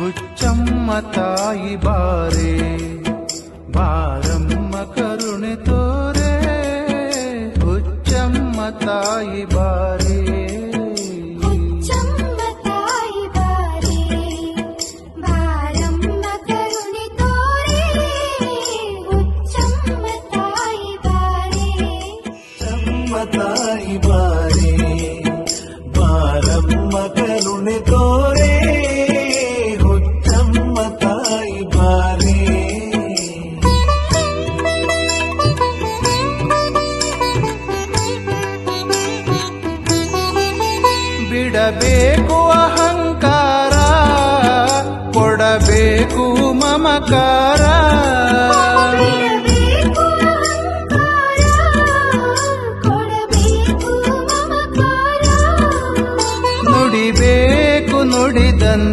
ಹುಚ್ಚಮ್ಮ ತಾಯಿ ಬಾರೆ ಬಾರಮ್ಮ ಕರುಣೆ ತೋರೆ ಹುಚ್ಚಮ್ಮ ತಾಯಿ ಬಾರೆ ಹುಚ್ಚಮ್ಮ ತಾಯಿ ಬಾರೆ ಬಾರಮ್ಮ ಕರುಣೆ ತೋರೆ ಬಿಡಬೇಕು ಅಹಂಕಾರ ಕೊಡಬೇಕು ಮಮಕಾರ. ನುಡಿಬೇಕು ನುಡಿದನ್